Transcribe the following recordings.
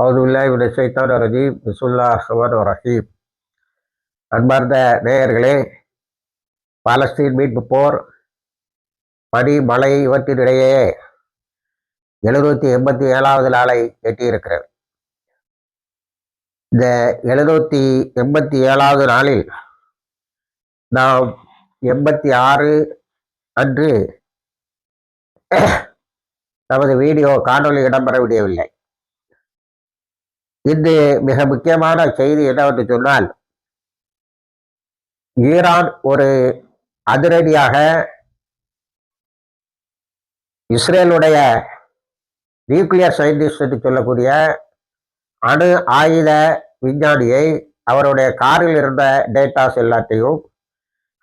அவுதுல்லாஹி மினஷ் ஷைத்தானிர் ரஜீம் பிஸ்மில்லாஹிர் ரஹீம் அன்பார்ந்த நேயர்களே பாலஸ்தீன் மீட்பு போர் பனி மழை இவற்றினிடையே எழுநூற்றி எண்பத்தி ஏழாவது நாளை எட்டியிருக்கிறது. இந்த எழுநூற்றி எண்பத்தி ஏழாவது நாளில் நாம் எண்பத்தி ஆறு அன்று நமது வீடியோ காணொலி இடம்பெற முடியவில்லை இன்று மிக முக்கியமான செய்தி என்னவென்று சொன்னால் ஈரான் ஒரு அதிரடியாக இஸ்ரேலுடைய நியூக்ளியர் சயின்டிஸ்ட் என்று சொல்லக்கூடிய அணு ஆயுத விஞ்ஞானியை அவருடைய காரில் இருந்த டேட்டாஸ் எல்லாத்தையும்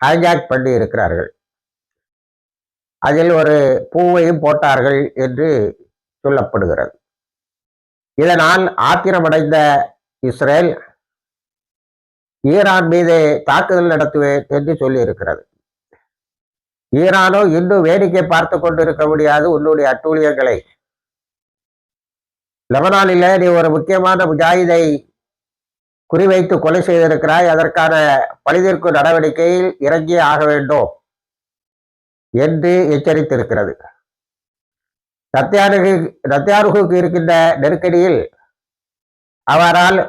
ஹைஜாக் பண்ணி இருக்கிறார்கள். அதில் ஒரு பூவையும் போட்டார்கள் என்று சொல்லப்படுகிறது. இதனால் ஆத்திரமடைந்த இஸ்ரேல் ஈரான் மீது தாக்குதல் நடத்துவேன் என்று சொல்லியிருக்கிறது. ஈரானோ இன்னும் வேடிக்கை பார்த்து கொண்டிருக்க முடியாது உன்னுடைய அட்டூழியங்களை. லெபனானில் நீ ஒரு முக்கியமான முஜாஹிதை குறிவைத்து கொலை செய்திருக்கிறாய். அதற்கான பழிதீர்க்கும் நடவடிக்கையில் இறங்கியே ஆக வேண்டும் என்று எச்சரித்திருக்கிறது. நத்தியாருக்கு இருக்கின்ற நெருக்கடியில் அவரால்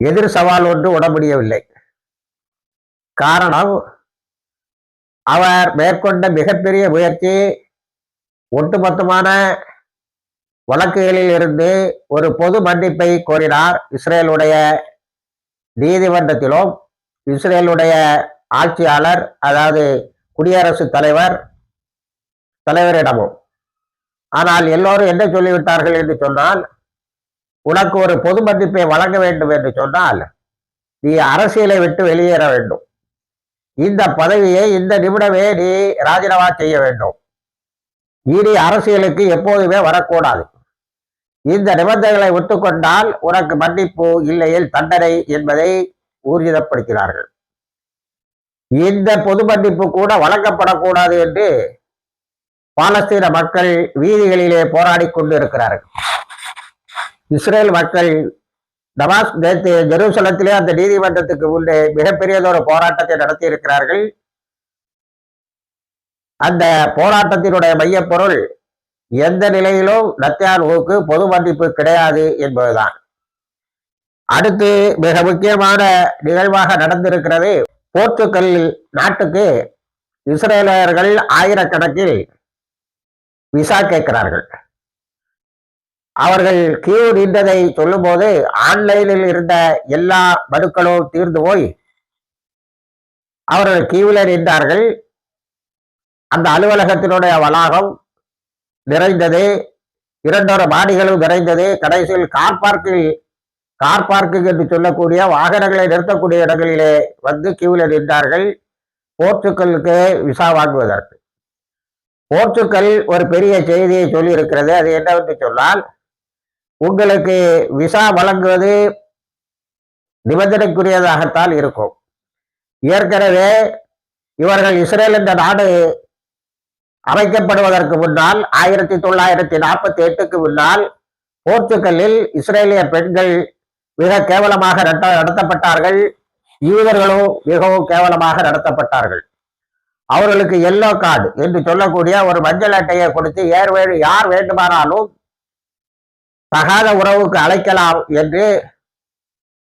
எதிர் சவால் ஒன்று உட முடியவில்லை. காரணம் அவர் மேற்கொண்ட மிகப்பெரிய முயற்சி ஒட்டுமொத்தமான வழக்குகளில் இருந்து ஒரு பொது மன்னிப்பை கோரினார் இஸ்ரேலுடைய நீதிமன்றத்திலும். இஸ்ரேலுடைய ஆட்சியாளர் அதாவது குடியரசுத் தலைவர் தலைவரிடமும் ஆனால் எல்லோரும் என்ன சொல்லிவிட்டார்கள் என்று சொன்னால் உனக்கு ஒரு பொது மதிப்பை வழங்க வேண்டும் என்று சொன்னால் நீ அரசியலை விட்டு வெளியேற வேண்டும். இந்த பதவியை இந்த நிமிடமே நீ ராஜினாமா செய்ய வேண்டும். இனி அரசியலுக்கு எப்போதுமே வரக்கூடாது. இந்த நிபந்தனைகளை ஒத்துக்கொண்டால் உனக்கு மன்னிப்பு இல்லையில் தண்டனை என்பதை ஊர்ஜிதப்படுத்தினார்கள். இந்த பொது மன்னிப்பு கூட வழங்கப்படக்கூடாது என்று பாலஸ்தீன மக்கள் வீதிகளிலே போராடி கொண்டு இருக்கிறார்கள் இஸ்ரேல் மக்கள் டமாஸ் நேற்று ஜெருசலத்திலே அந்த நீதிமன்றத்துக்கு முன்னே மிகப்பெரியதொரு போராட்டத்தை நடத்தி இருக்கிறார்கள் அந்த போராட்டத்தினுடைய மையப்பொருள் எந்த நிலையிலும் நத்தியானுவுக்கு பொது மன்னிப்பு கிடையாது என்பதுதான். அடுத்து மிக முக்கியமான நிகழ்வாக நடந்திருக்கிறது. போர்த்துக்கல் நாட்டுக்கு இஸ்ரேலர்கள் ஆயிரக்கணக்கில் விசா கேட்கிறார்கள். அவர்கள் கியூ நின்றதை சொல்லும்போது ஆன்லைனில் இருந்த எல்லா மனுக்களும் தீர்ந்து போய் அவர்கள் கியூவில் நின்றார்கள். அந்த அலுவலகத்தினுடைய வளாகம் நிறைந்தது. இரண்டொரு மாடிகளும் நிறைந்தது. கடைசியில் கார் பார்க்கில் கார் பார்க்கு என்று சொல்லக்கூடிய வாகனங்களை நிறுத்தக்கூடிய இடங்களிலே வந்து கியூவில் நின்றார்கள். போர்ச்சுக்கலுக்கு விசா வாங்குவதற்கு. போர்ச்சுக்கல் ஒரு பெரிய செய்தியை சொல்லி இருக்கிறது அது என்னவென்று சொன்னால் உங்களுக்கு விசா வழங்குவது நிபந்தனைக்குரியதாகத்தான் இருக்கும். ஏற்கனவே இவர்கள் இஸ்ரேல் என்ற நாடு அமைக்கப்படுவதற்கு முன்னால் ஆயிரத்தி தொள்ளாயிரத்தி நாற்பத்தி எட்டுக்கு முன்னால் போர்ச்சுகலில் இஸ்ரேலிய பெண்கள் மிக கேவலமாக நடத்தப்பட்டார்கள். யூதர்களும் மிகவும் கேவலமாக நடத்தப்பட்டார்கள். அவர்களுக்கு எல்லோ கார்டு என்று சொல்லக்கூடிய ஒரு மஞ்சள் அட்டையை கொடுத்து ஏர் யார் வேண்டுமானாலும் தகாத உறவுக்கு அழைக்கலாம் என்று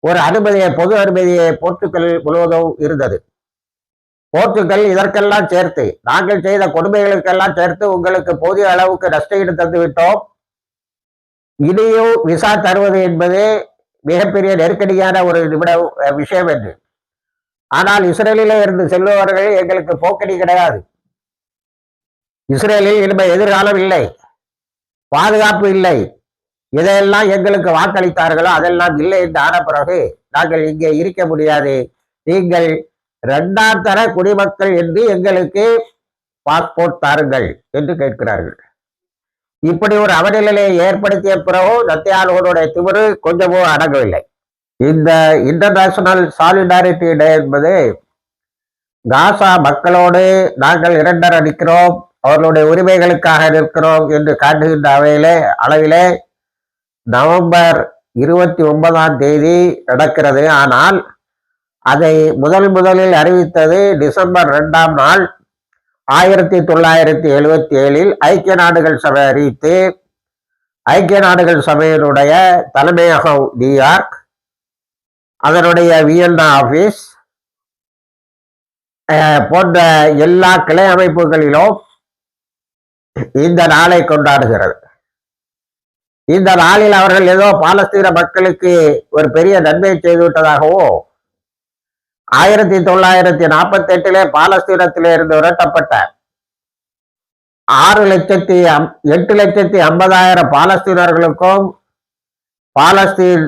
ஒரு அனுமதியை பொது அனுமதியை போர்த்துக்கல் முழுவதும் இருந்தது. போர்த்துக்கல் இதற்கெல்லாம் சேர்த்து நாங்கள் செய்த கொடுமைகளுக்கெல்லாம் சேர்த்து உங்களுக்கு போதிய அளவுக்கு நஷ்டஈடு தந்து விட்டோம். இனியும் விசா தருவது என்பது மிகப்பெரிய நெருக்கடியான ஒரு நிமிட விஷயம் என்று. ஆனால் இஸ்ரேலிலே இருந்து செல்பவர்கள் எங்களுக்கு போக்கடி கிடையாது. இஸ்ரேலில் இனிமே எதிர்காலம் இல்லை. பாதுகாப்பு இல்லை. இதையெல்லாம் எங்களுக்கு வாக்களித்தார்களோ அதெல்லாம் இல்லை என்று ஆன பிறகு நாங்கள் இங்கே இருக்க முடியாது. நீங்கள் இரண்டாம் தர குடிமக்கள் என்று எங்களுக்கு பாஸ்போர்ட் தாருங்கள் என்று கேட்கிறார்கள். இப்படி ஒரு அவநிலையை ஏற்படுத்திய பிறகு நத்தியாளர்களுடைய திமிரு கொஞ்சமும் அடங்கவில்லை. இந்த இன்டர்நேஷனல் சாலிடாரிட்டி டே என்பது காசா மக்களோடு நாங்கள் இரண்டர நிற்கிறோம் அவர்களுடைய உரிமைகளுக்காக நிற்கிறோம் என்று காட்டுகின்ற அவையிலே அளவிலே நவம்பர் இருபத்தி ஒன்பதாம் தேதி நடக்கிறது. ஆனால் அதை முதல் முதலில் அறிவித்தது டிசம்பர் ரெண்டாம் நாள் ஆயிரத்தி தொள்ளாயிரத்தி எழுபத்தி ஏழில் ஐக்கிய நாடுகள் சபை அறிவித்து ஐக்கிய நாடுகள் சபையினுடைய தலைமையகம் நியூயார்க் அதனுடைய வியன்னா ஆஃபீஸ் போன்ற எல்லா கிளை அமைப்புகளிலும் இந்த நாளை கொண்டாடுகிறது. இந்த நாளில் அவர்கள் ஏதோ பாலஸ்தீன மக்களுக்கு ஒரு பெரிய நன்மை செய்துவிட்டதாகவோ ஆயிரத்தி தொள்ளாயிரத்தி நாற்பத்தி எட்டிலே பாலஸ்தீனத்திலே இருந்து விரட்டப்பட்ட ஆறு லட்சத்தி எட்டு லட்சத்தி ஐம்பதாயிரம் பாலஸ்தீனர்களுக்கும் பாலஸ்தீன்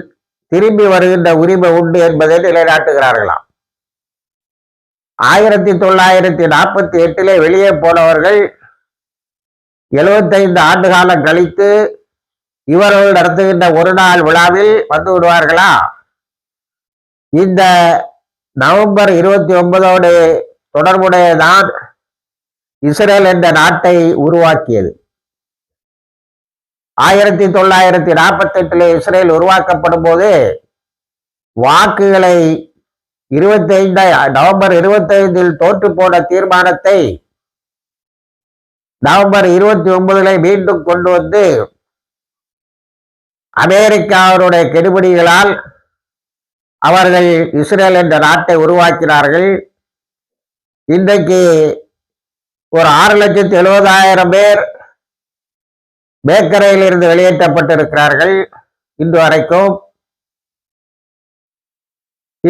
திரும்பி வருகின்ற உரிமை உண்டு என்பதை நிலைநாட்டுகிறார்களாம். ஆயிரத்தி தொள்ளாயிரத்தி நாற்பத்தி எட்டிலே வெளியே போனவர்கள் எழுபத்தைந்து ஆண்டு காலம் கழித்து இவர்கள் நடத்துகின்ற ஒரு நாள் விழாவில் வந்து விடுவார்களா? இந்த நவம்பர் இருபத்தி ஒன்பதோடு தொடர்புடையதான் இஸ்ரேல் என்ற நாட்டை உருவாக்கியது. ஆயிரத்தி தொள்ளாயிரத்தி நாற்பத்தி எட்டுல இஸ்ரேல் உருவாக்கப்படும் போது வாக்குகளை இருபத்தி ஐந்து நவம்பர் இருபத்தி ஐந்தில் தோற்று போன தீர்மானத்தை நவம்பர் இருபத்தி ஒன்பதுல மீண்டும் கொண்டு வந்து அமெரிக்காவுடைய கெடுபிடிகளால் அவர்கள் இஸ்ரேல் என்ற நாட்டை உருவாக்கினார்கள். இன்றைக்கு ஒரு ஆறு லட்சத்தி எழுபதாயிரம் பேர் பேக்கரையில் இருந்து வெளியேற்றப்பட்டிருக்கிறார்கள். இன்று வரைக்கும்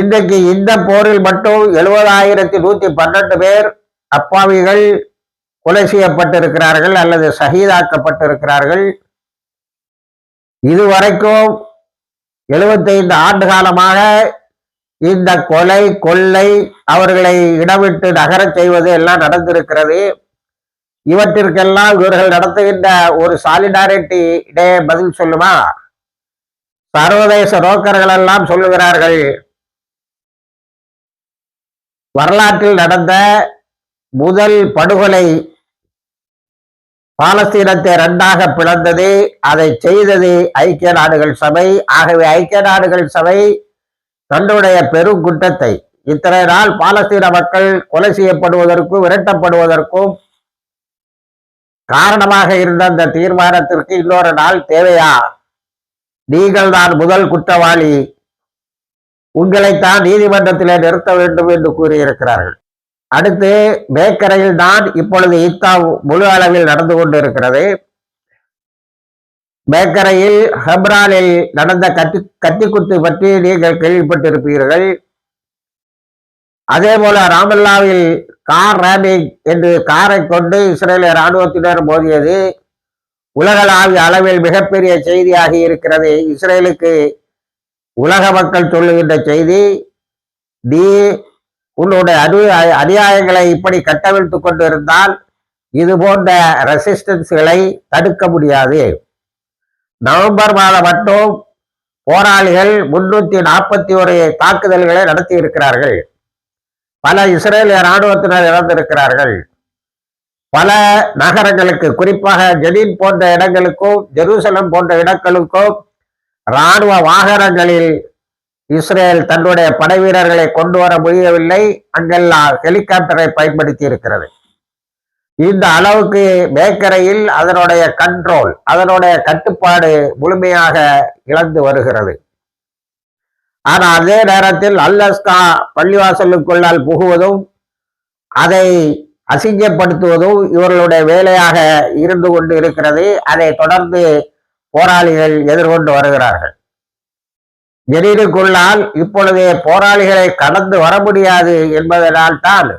இன்றைக்கு இந்த போரில் மட்டும் எழுபதாயிரத்தி நூத்தி பன்னெண்டு பேர் அப்பாவிகள் கொலை செய்யப்பட்டிருக்கிறார்கள் அல்லது சகிதாக்கப்பட்டிருக்கிறார்கள் இதுவரைக்கும் எழுபத்தைந்து ஆண்டு காலமாக இந்த கொலை கொள்ளை அவர்களை இடமிட்டு நகரச் செய்வது எல்லாம் நடந்திருக்கிறது. இவற்றிற்கெல்லாம் இவர்கள் நடத்துகின்ற ஒரு சாலிடாரிட்டி டே பதில் சொல்லுமா? சர்வதேச ரோக்கர்கள் எல்லாம் சொல்லுகிறார்கள் வரலாற்றில் நடந்த முதல் படுகொலை பாலஸ்தீனத்தை இரண்டாக பிளந்தது அதை செய்தது ஐக்கிய நாடுகள் சபை. ஆகவே ஐக்கிய நாடுகள் சபை தன்னுடைய பெரும் குற்றத்தை இத்தனை நாள் பாலஸ்தீன மக்கள் கொலை செய்யப்படுவதற்கும் விரட்டப்படுவதற்கும் காரணமாக இருந்த அந்த தீர்மானத்திற்கு இன்னொரு நாள் தேவையா? நீங்கள் தான் முதல் குற்றவாளி. உங்களைத்தான் நீதிமன்றத்திலே நிறுத்த வேண்டும் என்று கூறியிருக்கிறார்கள். அடுத்து மேக்கரையில் தான் இப்பொழுது ஈத்தா முழு அளவில் நடந்து கொண்டிருக்கிறது. மேக்கரையில் ஹெப்ரானில் நடந்த கத்தி கத்திக்குத்து பற்றி நீங்கள் கேள்விப்பட்டிருப்பீர்கள். அதே போல ராமல்லாவில் கார் ரேமிங் என்று காரை கொண்டு இஸ்ரேலிய ராணுவத்தினர் மோதியது உலகளாவிய அளவில் மிகப்பெரிய செய்தியாகி இருக்கிறது. இஸ்ரேலுக்கு உலக மக்கள் சொல்லுகின்ற செய்தி நீ உன்னுடைய அனு அநியாயங்களை இப்படி கட்டவிழ்த்து கொண்டிருந்தால் இது போன்ற ரெசிஸ்டன்ஸ்களை தடுக்க முடியாது. நவம்பர் மாதம் மட்டும் போராளிகள் முன்னூத்தி நாற்பத்தி ஒரு தாக்குதல்களை நடத்தி இருக்கிறார்கள் பல இஸ்ரேலிய இராணுவத்தினர் இறந்திருக்கிறார்கள். பல நகரங்களுக்கு குறிப்பாக ஜெனீன் போன்ற இடங்களுக்கும் ஜெருசலம் போன்ற இடங்களுக்கும் இராணுவ வாகனங்களில் இஸ்ரேல் தன்னுடைய படை வீரர்களை கொண்டு வர முடியவில்லை. அங்கெல்லாம் ஹெலிகாப்டரை பயன்படுத்தி இருக்கிறது இந்த அளவுக்கு மேக்கரையில் அதனுடைய கண்ட்ரோல் அதனுடைய கட்டுப்பாடு முழுமையாக இழந்து வருகிறது. ஆனால் அதே நேரத்தில் அல்லஸ்கா பள்ளிவாசலுக்குள்ளால் புகுவதும் அதை அசிங்கப்படுத்துவதும் இவர்களுடைய வேலையாக இருந்து கொண்டு இருக்கிறது அதை தொடர்ந்து போராளிகள் எதிர்கொண்டு வருகிறார்கள். ஜெனீனுக்குள்ளால் இப்பொழுது போராளிகளை கடந்து வர முடியாது என்பதனால் தான்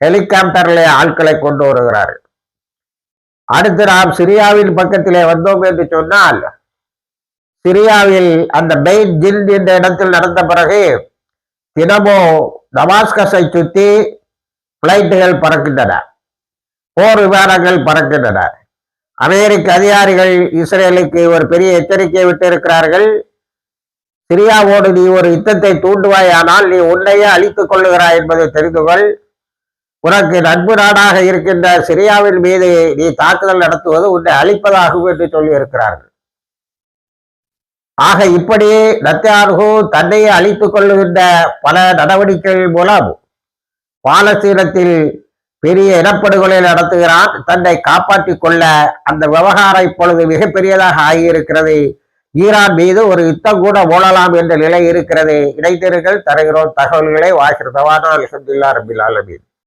ஹெலிகாப்டர்ல ஆட்களை கொண்டு வருகிறார்கள். அடுத்து நாம் சிரியாவின் பக்கத்திலே வந்தோம் என்று சொன்னால் சிரியாவில் அந்த பெயின் ஜின் என்ற இடத்தில் நடந்த பிறகு தினமும் டமாஸ்கஸை சுற்றி பிளைட்டுகள் பறக்கின்றன. போர் விமானங்கள் பறக்கின்றன. அமெரிக்க அதிகாரிகள் இஸ்ரேலுக்கு ஒரு பெரிய எச்சரிக்கை விட்டு இருக்கிறார்கள் சிரியாவோடு நீ ஒரு யுத்தத்தை தூண்டுவாயானால் நீ உன்னையே அழித்துக் கொள்ளுகிறாய் என்பதை தெரிந்து கொள். உனக்கு நட்பு நாடாக இருக்கின்ற சிரியாவின் மீது நீ தாக்குதல் நடத்துவது உன்னை அழிப்பதாகும் என்று சொல்லி இருக்கிறார்கள் ஆக இப்படி நத்தியார்கு தன்னையே அழித்துக் கொள்ளுகின்ற பல நடவடிக்கைகள் மூலம் பாலஸ்தீனத்தில் பெரிய இனப்படுகொலை நடத்துகிறான். தன்னை காப்பாற்றிக் கொள்ள அந்த விவகாரம் இப்பொழுது மிகப்பெரியதாக ஆகியிருக்கிறது. ஈரான் மீது ஒரு யுத்தம் கூட ஓடலாம் என்ற நிலை இருக்கிறது. இணைந்தீர்கள் தருகிறோம் தகவல்களை. வாசிருந்தவான அலமதுல்லா ரபில் ஆலமீன்.